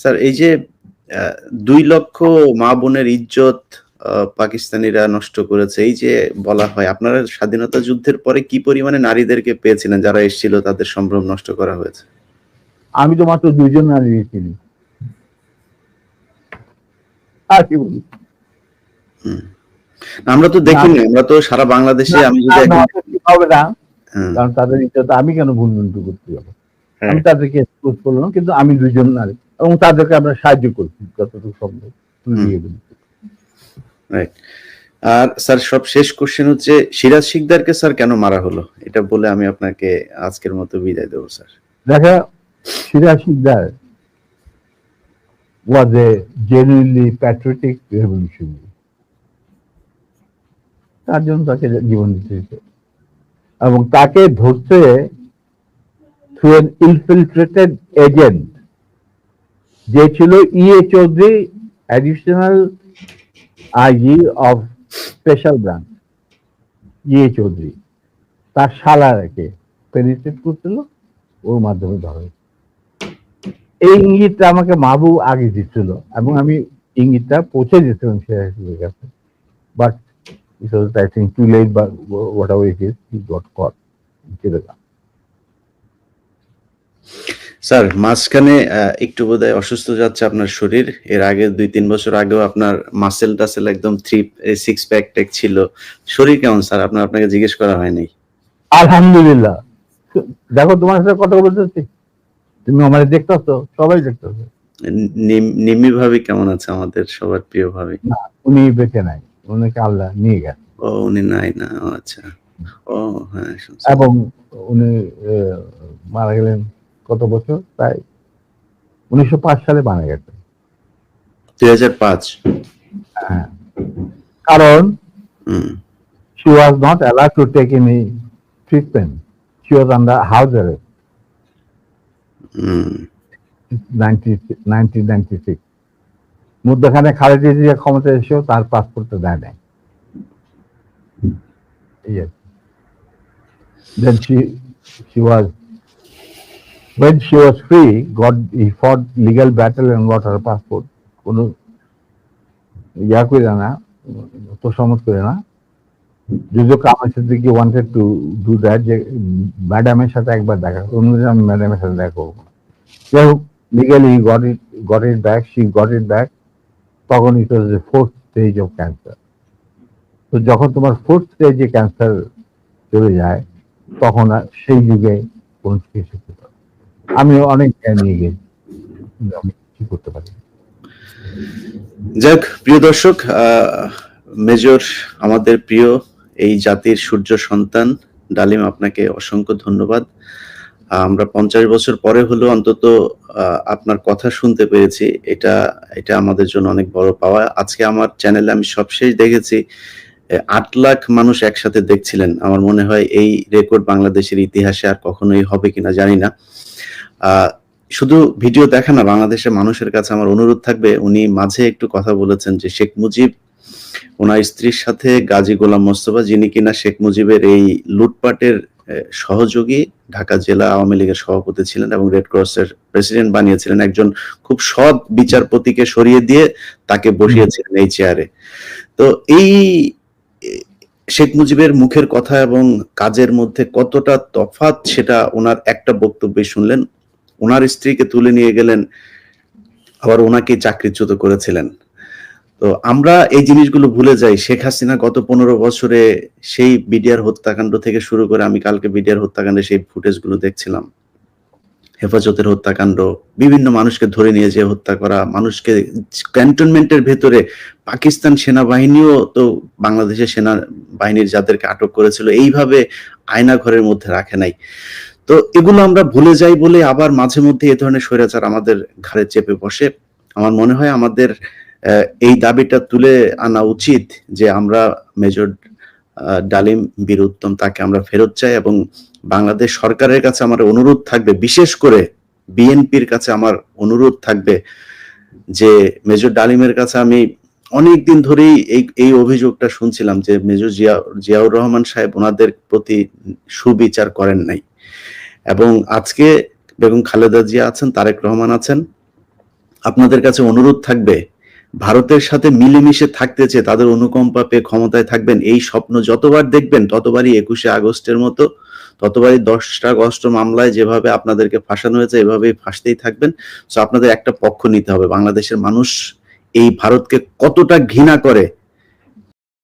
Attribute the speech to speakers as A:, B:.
A: Sir এই যে দুই লক্ষ মা বোনের ইজ্জত পাকিস্তানিরা নষ্ট করেছে এই যে বলা হয় আপনারা স্বাধীনতা যুদ্ধের পরে কি পরিমাণে নারীদেরকে পেয়েছিলেন যারা এসেছিল তাদের সম্ভ্রম নষ্ট করা হয়েছে?
B: আমি তো মাত্র দুইজন নারী চিনি আর কি বলি?
A: আমরা তো দেখিনি আমরা তো সারা বাংলাদেশে আমি যদি
B: হবে না। কারণ তাদের ইচ্ছা আমি কেন ভুল করতে যাব?
A: হ্যাঁ।
B: আমি তাদেরকে কিন্তু আমি দুইজন নারী। এবং তাদেরকে আমরা সাহায্য করছি যতটুকু সম্ভব। দিয়ে।
A: আর স্যার সব শেষ কোশ্চেন হচ্ছে সিরাজ শিকদারকে স্যার কেন মারা হলো? এটা বলে আমি আপনাকে আজকের মতো বিদায় দেবো স্যার।
B: দেখা Siraj Sikdar was a genuinely patriotic revolutionary. তার জন্য তাকে জীবন দিতে হয়েছে। এবং তাকে ধরতে থ্রু এন ইনফিলট্রেটেড এজেন্ট যে ছিল E A Chowdhury additional IG of special branch E A Chowdhury তার শালারাকে পেনিট্রেট করছিল ওর মাধ্যমে ধরে এই ইঙ্গিতটা আমাকে মাহবু আগে দিচ্ছিল এবং আমি ইঙ্গিতটা পৌঁছে দিয়েছিলাম শেয়ারের কাছে। But it was I think too late বা whatever it is he got caught
A: sir মাঝখানে একটু বোধহয় অসুস্থ যাচ্ছে আপনার শরীর। এর আগে দুই তিন বছর আগেও আপনার মাসেল টাসেল একদম থ্রি সিক্স প্যাক ট্যাক ছিল। শরীর কেমন স্যার? আপনার আপনাকে জিজ্ঞেস করা হয়নি
B: আলহামদুলিল্লাহ। দেখো তোমার সাথে কথা বলতেছি তুমি আমাদের দেখতেছো সবাই দেখতেছো।
A: নিম- নিম্মি ভাবি কেমন আছে আমাদের? সবার প্রিয় ভাবি।
B: উনি বেঁচে নাই। উনিকে আল্লাহ নিয়ে গেছে।
A: ও উনি নাই না আচ্ছা। ও হ্যাঁ
B: এবং উনি মারা গেলেন কত বছর? তাই উনিশশো পাঁচ সালে মারা
A: গেছে।
B: হ্যাঁ। কারণ she was not allow to take in treatment she was on
A: the
B: house arrest মুদ্রাখানে খালেদি জিয়া ক্ষমতা এসেও তার পাসপোর্ট দেয় নাই। ঠিক আছে when she was free, got he fought legal battle and got her passport. কোনো ইয়া করে না তো সমত করে না। যদিও Kamal Siddiqui wanted to do that যে ম্যাডামের সাথে একবার দেখা অন্যদিন আমি ম্যাডামের সাথে দেখা করব যাই হোক legally got it got it back she got it back তখন it was fourth stage of cancer তো যখন তোমার ফোর্থ স্টেজে ক্যান্সার চলে যায় তখন আর সেই যুগে কোন চিকিৎসা আমি অনেক নিয়ে আমি কি করতে পারি?
A: যাক, প্রিয় দর্শক মেজর, আমাদের প্রিয় এই জাতির সূর্য সন্তান ডালিম, আপনাকে অসংখ্য ধন্যবাদ। আমরা পঞ্চাশ বছর পরে হলেও অন্তত আপনার কথা শুনতে পেরেছি। এটা এটা আমাদের জন্য অনেক বড় পাওয়া। আজকে আমার চ্যানেলে আমি সবশেষ দেখেছি আট লাখ মানুষ একসাথে দেখছিলেন। আমার মনে হয় এই রেকর্ড বাংলাদেশের ইতিহাসে আর কখনোই হবে কিনা জানি না। শুধু ভিডিও দেখা না, বাংলাদেশের মানুষের কাছে আমার অনুরোধ থাকবে, উনি মাঝে একটু কথা বলেছেন যে শেখ মুজিব, ওনার স্ত্রীর সাথে গাজী গোলাম মোস্তফা, যিনি কিনা শেখ মুজিবের এই লুটপাটের সহযোগী, ঢাকা জেলা আওয়ামী লীগের সভাপতি ছিলেন এবং রেড ক্রসের প্রেসিডেন্ট বানিয়েছিলেন, একজন খুব সৎ বিচারপতিকে সরিয়ে দিয়ে তাকে বসিয়েছিলেন এই চেয়ারে তো এই, শেখ মুজিবের মুখের কথা এবং কাজের মধ্যে কতটা তফাৎ, সেটা ওনার একটা বক্তব্যে শুনলেন। ওনার স্ত্রীকে তুলে নিয়ে গেলেন, আবার ওনাকে চাকরিচ্যুত করেছিলেন। তো আমরা এই জিনিসগুলো ভুলে যাই। শেখ হাসিনা গত পনেরো বছরে সেই বিডিআর হত্যাকাণ্ড থেকে শুরু করে আমি কালকে বিডিআর হত্যাকাণ্ডে সেই ফুটেজগুলো দেখছিলাম। হেফাজতের হত্যাকাণ্ড, বিভিন্ন মানুষকে ধরে নিয়ে যে হত্যা করা, মানুষকে ক্যান্টনমেন্টের ভেতরে পাকিস্তান সেনাবাহিনীও তো বাংলাদেশের সেনা বাহিনীর যাদেরকে আটক করেছিল, এইভাবে আয়না ঘরের মধ্যে রাখে নাই। তো এগুলো আমরা ভুলে যাই বলে আবার মাঝে মধ্যে এ ধরনের স্বৈরাচার আমাদের ঘাড়ে চেপে বসে। আমার মনে হয় আমাদের এই দাবিটা তুলে আনা উচিত যে আমরা মেজর ডালিম বীর উত্তম তাকে আমরা ফেরত চাই এবং বাংলাদেশ সরকারের কাছে আমার অনুরোধ থাকবে, বিশেষ করে বিএনপির কাছে আমার অনুরোধ থাকবে যে মেজর ডালিমের কাছে আমি অনেক দিন ধরেই এই এই অভিযোগটা শুনছিলাম যে মেজর জিয়া, জিয়াউর রহমান সাহেব ওনাদের প্রতি সুবিচার করেন নাই। এবং আজকে বেগম খালেদা জিয়া আছেন, তারেক রহমান আছেন। আপনাদের কাছে অনুরোধ থাকবে, ভারতের সাথে মিলেমিশে থাকতে চেয়ে তাদের অনুকম্পা পেয়ে ক্ষমতায় থাকবেন, এই স্বপ্ন যতবার দেখবেন, ততবারই একুশে আগস্টের মতো, ততবারই দশটা আগস্ট মামলায় যেভাবে আপনাদেরকে ফাঁসানো হয়েছে, এভাবেই ফাঁসতেই থাকবেন। তো আপনাদের একটা পক্ষ নিতে হবে, বাংলাদেশের মানুষ এই ভারতকে কতটা ঘৃণা করে